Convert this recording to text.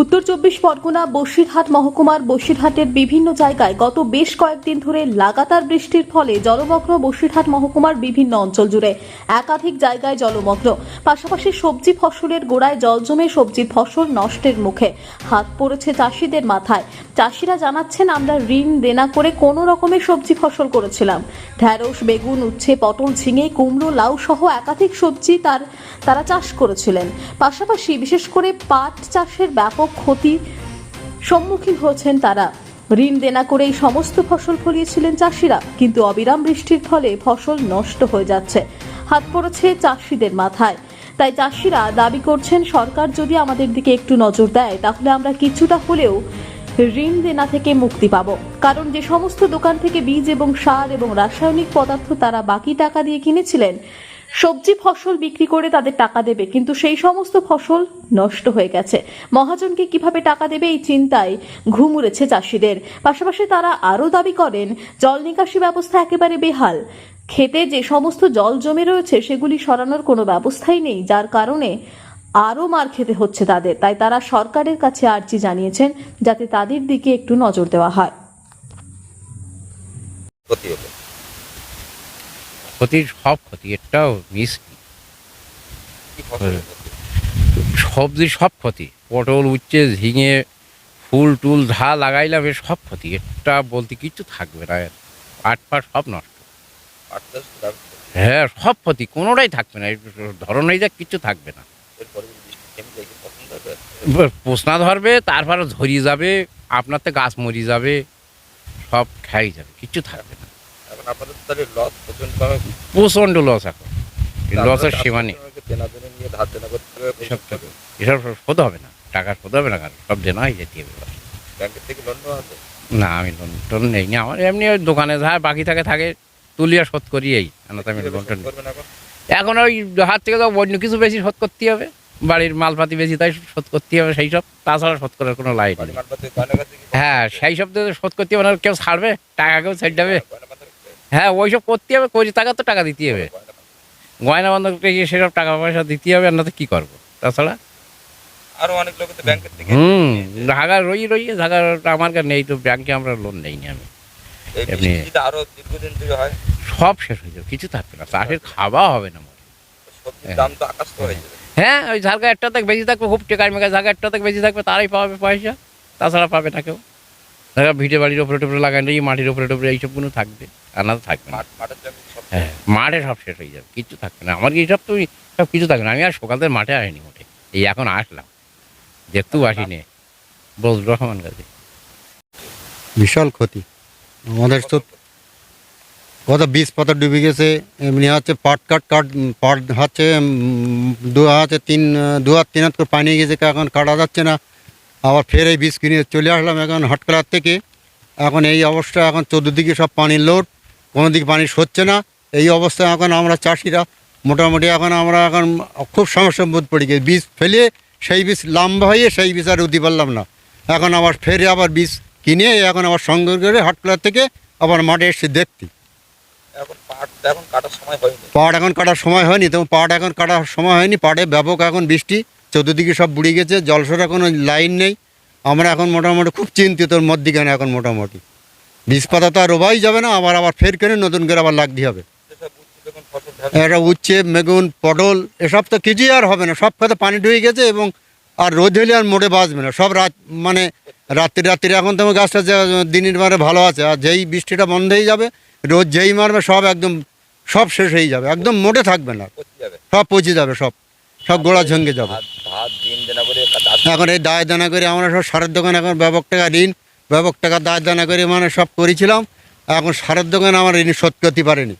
উত্তর চব্বিশ পরগনা, বসিরহাট, মহকুমার বসিরহাটের বিভিন্ন জায়গায় গত বেশ কয়েকদিন ধরে লাগাতার বৃষ্টির ফলে জলমগ্ন বসিরহাট মহকুমার বিভিন্ন অঞ্চল জুড়ে একাধিক জায়গায় জলমগ্ন। পাশাপাশি সবজি ফসলের গোড়ায় জল জমে সবজি ফসল নষ্টের মুখে হাত পড়েছে চাষিদের মাথায়। চাষিরা জানাচ্ছেন, আমরা ঋণ দেনা করে কোনো রকমের সবজি ফসল করেছিলাম। ঢ্যাঁড়স, বেগুন, উচ্ছে, পটল, ঝিঙে, কুমড়ো, লাউ সহ একাধিক সবজি তার, তারা চাষ করেছিলেন। পাশাপাশি বিশেষ করে পাট চাষের ব্যাপক ক্ষতি সম্মুখীন হয়েছেন তারা। ঋণ দেনা করে এই সমস্ত ফসল ফলিয়েছিলেন চাষিরা, কিন্তু অবিরাম বৃষ্টির ফলে ফসল নষ্ট হয়ে যাচ্ছে। হাত পড়েছে চাষিদের মাথায়। তাই চাষিরা দাবি করছেন, সরকার যদি আমাদের দিকে একটু নজর দেয়, তাহলে আমরা কিছুটা হলেও ঋণ দেনা থেকে মুক্তি পাবো। কারণ যে সমস্ত দোকান থেকে বীজ এবং সার এবং রাসায়নিক পদার্থ তারা বাকি টাকা দিয়ে কিনেছিলেন সবজি ফসল বিক্রি করে তাদের টাকা দেবে, কিন্তু সেই সমস্ত ফসল নষ্ট হয়ে গেছে। মহাজনকে কীভাবে টাকা দেবে এই চিন্তায় ঘুম উড়েছে চাষিদের। পাশাপাশি তারা আরও দাবি করেন, জল নিকাশি ব্যবস্থা একেবারে বেহাল। খেতে যে সমস্ত জল জমে রয়েছে, সেগুলি সরানোর কোনো ব্যবস্থাই নেই, যার কারণে আরও মার খেতে হচ্ছে তাদের। তাই তারা সরকারের কাছে আর্জি জানিয়েছেন, যাতে তাদের দিকে একটু নজর দেওয়া হয় ক্ষতি হলো ক্ষতির সব ক্ষতি এটাও মিস কি সবজি সব ক্ষতি পটল উচ্ছে ঝিঙে ফুল টুল ধা লাগাইলাম এ সব ক্ষতি এটা বলতে কিচ্ছু থাকবে না। পাট ফাট সব নষ্ট। হ্যাঁ সব ক্ষতি কোনোটাই থাকবে না এই ধরনেই যা কিচ্ছু থাকবে না। পোষনা ধরবে তারপরে ঝরিয়ে যাবে আপনার তো গাছ মরি যাবে সব খাই যাবে কিচ্ছু থাকবে না। লস প্রচণ্ড লস এখন। লসের সীমা নেই। দেনা দেনা নিয়ে ধার দেনা করতে হবে এসব এসব শোধ হবে না। টাকা শোধ হবে না কারণ সব দেনা হয়ে যেতে হবে। ব্যাংকের থেকে লোন নেওয়া আছে না আমি লোন টোন নেই না। আমার এমনি ওই দোকানে যা বাকি থাকে থাকে তুলিয়া শোধ করি এই। আমি লোন টোন এখন? ওই হাত থেকে তো অন্য কিছু বেশি শোধ করতে হবে। বাড়ির মালপাতি বেশি তাই শোধ করতে হবে সেই সব। তাছাড়া শোধ করার কোনো লাইন নেই। হ্যাঁ সেই সব তো শোধ করতে হবে না কেউ ছাড়বে টাকা কেউ ছেড়ে যাবে গয়না পাতা রাখতে হবে? হ্যাঁ ওই সব করতে হবে করি টাকা তো টাকা দিতে হবে। গয়না বন্ধক রেখে সেসব টাকা পয়সা দিতে হবে আর না তো কী করব? তাছাড়া আরও অনেক লোক তো ব্যাংকের থেকে হুম ঢাকা রই রই ঢাকা আমার কাছে নেই তো ব্যাংকে আমরা লোন নেইনি আমি। এমনি- বৃষ্টি যদি আরও দীর্ঘদিন ধরে হয়। সব শেষ হয়ে যাবে কিছু থাকবে না চাষের খাওয়া হবে না। দাম তো আকাশ তো হয়ে যাবে। হ্যাঁ ওই ঝালকা একটা থেকে বেশি থাকবে খুব টেকার মেকা ঝালকা একটা থেকে বেশি থাকবে তারাই পাবে পয়সা তাছাড়া পাবে না কেউ। দেখা ভিটে বাড়ির ওপরে টোপরে লাগাই নেই মাটির ওপরে টোপরে এইসবগুলো থাকবে। আর না তো থাকবে না। হ্যাঁ মাঠে সব শেষ হয়ে যাবে কিছু থাকবে না। আমার এইসব তো সব কিছু থাকবে না। আমি আর সকাল থেকে মাঠে আসিনি মোটে এই এখন আসলাম। দেখতেও আসিনি। বল রহমান কাছে বিশাল ক্ষতি। আমাদের তো কত বীজ পাতা ডুবে গেছে এমনি হচ্ছে পাট কাট কাট পাট হচ্ছে দু হাতে তিন দু হাত তিন হাত করে পানি গেছে এখন কাটা যাচ্ছে না। আবার ফের এই বীজ কিনে চলে আসলাম এখন হটকলার থেকে। এখন এই অবস্থা এখন চতুর্দিকে সব পানির লোড কোনো দিকে পানি সরছে না। এই অবস্থায় এখন আমরা চাষিরা মোটামুটি এখন আমরা এখন খুব সমস্যার বোধ পড়ে গেছি বীজ ফেলে সেই বীজ লম্বা হয়ে সেই বীজ আর উদি পারলাম না। এখন আবার ফেরে আবার বীজ কিনে এখন আবার সংগ্রহ করে হটকলার থেকে আবার মাঠে এসে দেখতে এখন পাট এখন কাটার সময় হয়নি। পাট এখন কাটার সময় হয়নি তো পাট এখন কাটার সময় হয়নি পাটে ব্যাপক এখন বৃষ্টি। চতুর্দিকে সব বুড়ে গেছে জলসরা কোনো লাইন নেই। আমরা এখন মোটামুটি খুব চিন্তিত মধ্যিখানে এখন মোটামুটি। বীজ পাতা তো আর রোবাই যাবে না, আবার আবার ফের করে নতুন করে আবার লাগতে হবে। এটা উচ্ছে, মেগুন, পটল, এসব তো কিছুই আর হবে না, সব খাতে পানি ঢুকে গেছে এবং আর রোদ হলে আর মোটে বাঁচবে না। সব রাত মানে রাত্রি রাত্রি, এখন তো গাছটা দিনের মারে ভালো আছে, আর যেই বৃষ্টিটা বন্ধ হয়ে যাবে, রোদ যেই মারবে, সব একদম, সব শেষ হয়ে যাবে, একদম মোটে থাকবে না। সব পচে যাবে, সব সব গোড়া ঝঙ্গে যাবে। এখন এই দায় দানা করে আমরা সব সারের দোকান এখন ব্যাপক টাকা ঋণ ব্যাপক টাকা দায় দানা করে মানে সব করেছিলাম। এখন সারের দোকান আমার ঋণ শোধ করতে পারেনি।